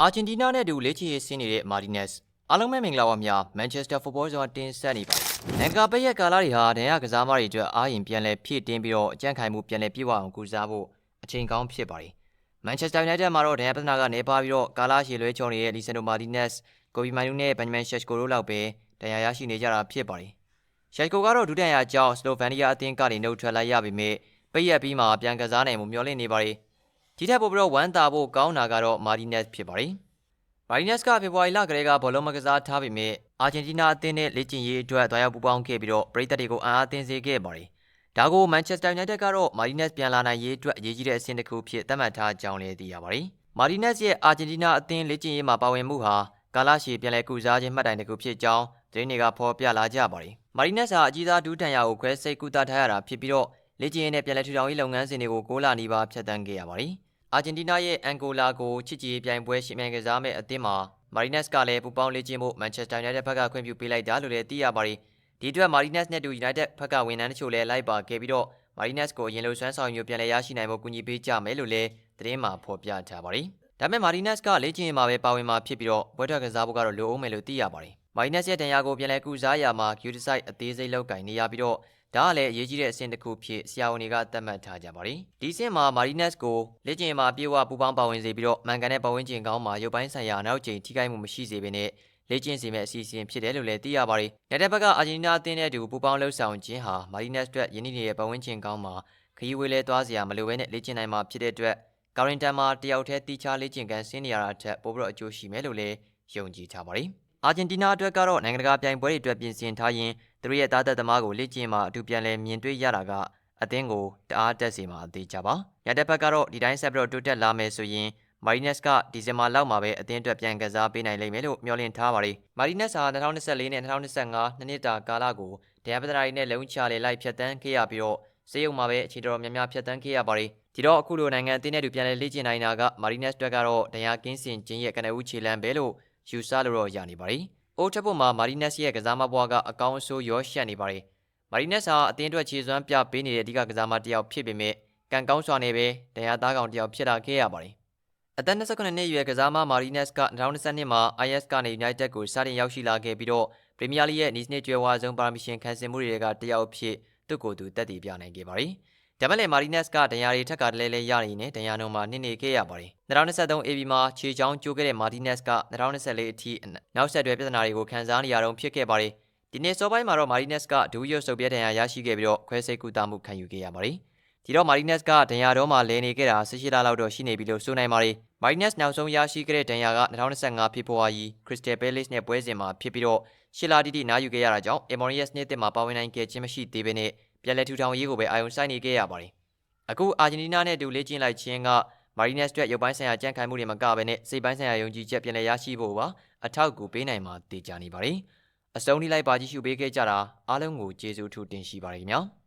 အာဂျင်တီးနားနဲ့အတူလေ့ကျင့်ရေးဆင်းနေတဲ့မာဒီနက်စ်အားလုံးပဲမင်္ဂလာပါများမန်ချက်စတာဖုတ်ဘောဆိုတာတင်ဆက်နေပါတယ်။နိုင်ငံပိတ်ရက်ကာလတွေဟာဒဏ်ရကစားမတွေအတွက်အားရင်ပြန်လည်ဖြည့်တင်းပြီးတော့အကြံခိုင်မှုပြန်လည်ပြည့်ဝအောင်ကုစားဖို့အချိန်ကောင်းဖြစ်ပါတယ်။မန်ချက်စတာယူနိုက်တက်မှာတော့ဒဏ်ရပဒနာကနေပါပြီးတော့ကာလာရှည်လွဲချော်နေတဲ့လီဆန်ဒိုမာဒီနက်စ်ကိုဘီမိုင်နူနဲ့ဘန်ဂျမန်ရှက်ကိုတို့လောက်ပဲဒဏ်ရရရှိနေကြတာဖြစ်ပါတယ်။ရှက်ကိုကတော့ဒုတိယအကြောင်းစလိုဗန်နီးယားအသင်းကနေနှုတ်ထွက်လိုက်ရပေမဲ့ပိတ်ရက်ပြီးမှပြန်ကစားနိုင်မှုမျှော်လင့်နေပါတယ်။ ဒီထက်ပိုပြီးတော့ဝမ်းသာဖို့ကောင်းတာကတော့မာဒီနက်စ်ဖြစ်ပါတယ်။မာရီနက်စ်ကဖေဖော်ဝါရီလကတည်းကဘောလုံးမကစားထားပေမဲ့အာဂျင်တီးနားအသင်းနဲ့လေ့ကျင့်ရေးအတွက်တွားရောက်ပူးပေါင်းခဲ့ပြီးတော့ပရိသတ်တွေကိုအံ့အားသင်းစေခဲ့ပါတယ်။ဒါကိုမန်ချက်စတာယူနိုက်တက်ကတော့မာရီနက်စ်ပြန်လာနိုင်ရေးအတွက်အရေးကြီးတဲ့အဆင့်တစ်ခုဖြစ်သတ်မှတ်ထားကြောင်းလည်းသိရပါတယ်။မာရီနက်စ်ရဲ့အာဂျင်တီးနားအသင်းလေ့ကျင့်ရေးမှာပါဝင်မှုဟာကာလရှည်ပြန်လည်ကုစားခြင်းမှတ်တိုင်တစ်ခုဖြစ်ကြောင်းသတင်းတွေကဖော်ပြလာကြပါတယ်။မာရီနက်စ်ဟာအကြီးစားဒူးတန်ရာကိုခွဲစိတ်ကူတာထားရတာဖြစ်ပြီးတော့လေ့ကျင့်ရေးနဲ့ပြန်လည်ထူထောင်ရေးလုပ်ငန်းစဉ်တွေကိုကိုးလာနီးပါးဖြတ်တန်းခဲ့ရပါတယ်။ အာဂျင်တီးနားရဲ့အန်ဂိုလာကိုချစ်ကြည်ရေးပြိုင်ပွဲရှင်မြန်ကစားမဲ့အသင်းမှာမာရီနက်စ်ကလည်းပူပေါင်းလေ့ကျင့်ဖို့မန်ချက်စတာယူနိုက်တက်ဘက်ကခွင့်ပြုပေးလိုက်တာလို့လည်းသိရပါတယ်။ဒီအတွက်မာရီနက်စ်နဲ့တူယူနိုက်တက်ဘက်ကဝန်ထမ်းတချို့လည်းလိုက်ပါခဲ့ပြီးတော့မာရီနက်စ်ကိုအရင်လိုဆွမ်းဆောင်မျိုးပြန်လည်ရရှိနိုင်ဖို့ကူညီပေးကြမယ်လို့လည်းသတင်းမှာဖော်ပြထားပါတယ်။ဒါပေမဲ့မာရီနက်စ်ကလေ့ကျင့်ရေးမှာပဲပါဝင်မှာဖြစ်ပြီးတော့ပွဲထွက်ကစားဖို့ကတော့လိုအောင်မယ်လို့သိရပါတယ်။မာရီနက်စ်ရဲ့တန်ရာကိုပြန်လည်ကုစားရမှာကျူဒဆိုင်အသေးစိတ်လောက်ကင်နေရပြီးတော့ ဒါကလည်းအရေးကြီးတဲ့အဆင့်တစ်ခုဖြစ်ဆရာဝန်တွေကသတ်မှတ်ထားကြပါတယ်။ဒီအဆင့်မှာမာရီနက်စ်ကိုလေ့ကျင့်ရေးမှာပြေဝပူပေါင်းပါဝင်စေပြီးတော့မန်ကန်တဲ့ပတ်ဝန်းကျင်ကောင်းမှာရုပ်ပိုင်းဆိုင်ရာနောက်ကျိန်ထိခိုက်မှုမရှိစေဘဲနဲ့လေ့ကျင့်စေမယ့်အစီအစဉ်ဖြစ်တယ်လို့လည်းသိရပါတယ်။ညတဲ့ဘက်ကအာဂျင်တီးနားအသင်းနဲ့အတူပူပေါင်းလှုပ်ဆောင်ခြင်းဟာမာရီနက်စ်အတွက်ယင်းနေ့ရဲ့ပတ်ဝန်းကျင်ကောင်းမှာခရီးဝေးလဲသွားစရာမလိုဘဲနဲ့လေ့ကျင့်နိုင်မှာဖြစ်တဲ့အတွက်ကာရင်တန်မှာတယောက်တည်းတီးခြားလေ့ကျင့်ခန်းဆင်းနေရတာထက်ပိုပြီးတော့အကျိုးရှိမယ်လို့လည်းယုံကြည်ထားပါတယ်။အာဂျင်တီးနားအတွက်ကတော့နိုင်ငံတကာပြိုင်ပွဲတွေအတွက်ပြင်ဆင်ထားရင် သူတို့ရဲ့သားသက်သမားကိုလေ့ကျင့်မှာအတူပြန်လည်မြင်တွေ့ရတာကအသင်းကိုတအားတက်စေမှာအသေးကြပါ။ညတဲ့ဘက်ကတော့ဒီတိုင်းဆက်ပြီးတော့တိုးတက်လာမယ်ဆိုရင်မာရီနက်စ်ကဒီဇင်ဘာလောက်မှာပဲအသင်းအတွက်ပြန်ကစားပေးနိုင်လိမ့်မယ်လို့မျှော်လင့်ထားပါတယ်။မာရီနက်စ်ဟာ2024နဲ့2025နှစ်နှစ်တာကာလကိုဒဏ်ပဒရာရီနဲ့လုံချလေလိုက်ဖြတ်တန်းခဲ့ရပြီးတော့စေယုံမှာပဲအချိန်တော်များများဖြတ်တန်းခဲ့ရပါတယ်။ဒီတော့အခုလိုနိုင်ငံအသင်းနဲ့တူပြန်လည်လေ့ကျင့်နိုင်တာကမာရီနက်စ်အတွက်ကတော့ဒဏ်ရာကင်းစင်ခြင်းရဲ့ကနဦးခြေလှမ်းပဲလို့ယူဆလို့တော့ရနေပါတယ်။ အိုးထက်ဖို့မှာမာရီနက်စ်ရဲ့ကစားမဘွားကအကောင်းအဆိုးရောရှက်နေပါတယ်။မာရီနက်စ်ဟာအသင်းအတွက်ခြေစွမ်းပြပေးနေတဲ့အဓိကကစားမတစ်ယောက်ဖြစ်ပေမဲ့ကံကောင်းစွာနဲ့ပဲဒဏ်ရာသားကောင်တစ်ယောက်ဖြစ်လာခဲ့ရပါတယ်။အသက်29နှစ်အရွယ်ကစားမမာရီနက်စ်က2022မှာ IS ကနေ United ကိုစတင်ရောက်ရှိလာခဲ့ပြီးတော့ပရီးမီးယားလိရဲ့နီးစနစ်ကျွဲဝါဆုံးပါရမီရှင်ခံစင်မှုတွေကတယောက်ဖြစ်သူ့ကိုယ်သူတက်တည်ပြနိုင်ခဲ့ပါတယ်။ ဒါမဲ့လည်းမာရီနက်စ်ကဒဏ်ရာတွေထက်ကတလဲလဲရနေနဲ့ဒဏ်ရာနှုံမှာနှိမ့်နေခဲ့ရပါတယ်။2023 AB မှာခြေချောင်းကျိုးခဲ့တဲ့မာတီနက်စ်က2024အထိနောက်ဆက်တွဲပြဿနာတွေကိုခံစားနေရတော့ဖြစ်ခဲ့ပါတယ်။ဒီနေ့စောပိုင်းမှာတော့မာရီနက်စ်ကဒူးရွတ်ဆုပ်ပြဲဒဏ်ရာရရှိခဲ့ပြီးတော့ခွဲစိတ်ကူတာမှုခံယူခဲ့ရပါတယ်။ဒီတော့မာရီနက်စ်ကဒဏ်ရာတော့မှလဲနေခဲ့တာ18လလောက်တော့ရှိနေပြီလို့ဆိုနိုင်ပါတယ်။မာရီနက်စ်နောက်ဆုံးရရှိခဲ့တဲ့ဒဏ်ရာက2025ဖေဖော်ဝါရီခရစ္စတယ်ပဲလစ်နဲ့ပွဲစဉ်မှာဖြစ်ပြီးတော့ရှီလာတီတီနားယူခဲ့ရတာကြောင့်အမော်ရီယက်စ်နှစ်သစ်မှာပါဝင်နိုင်ခဲ့ခြင်းမရှိသေးဘဲနဲ့ ပြန်လည်ထူထောင်ရေးကိုပဲအာရုံစိုက်နေခဲ့ရပါတယ်။အခုအာဂျင်တီးနားနဲ့အတူလေ့ကျင့်လိုက်ခြင်းကမာရီနက်စ်အတွက်ရုပ်ပိုင်းဆိုင်ရာကြံ့ခိုင်မှုတွေမကဘဲနဲ့စိတ်ပိုင်းဆိုင်ရာယုံကြည်ချက်ပြန်လည်ရရှိဖို့ပါအထောက်အကူပေးနိုင်မှာတည်ကြနေပါတယ်။အစုံထိလိုက်ပါကြည့်ရှုပေးခဲ့ကြတာအားလုံးကိုကျေးဇူးထူးတင်ရှိပါတယ်ခင်ဗျာ။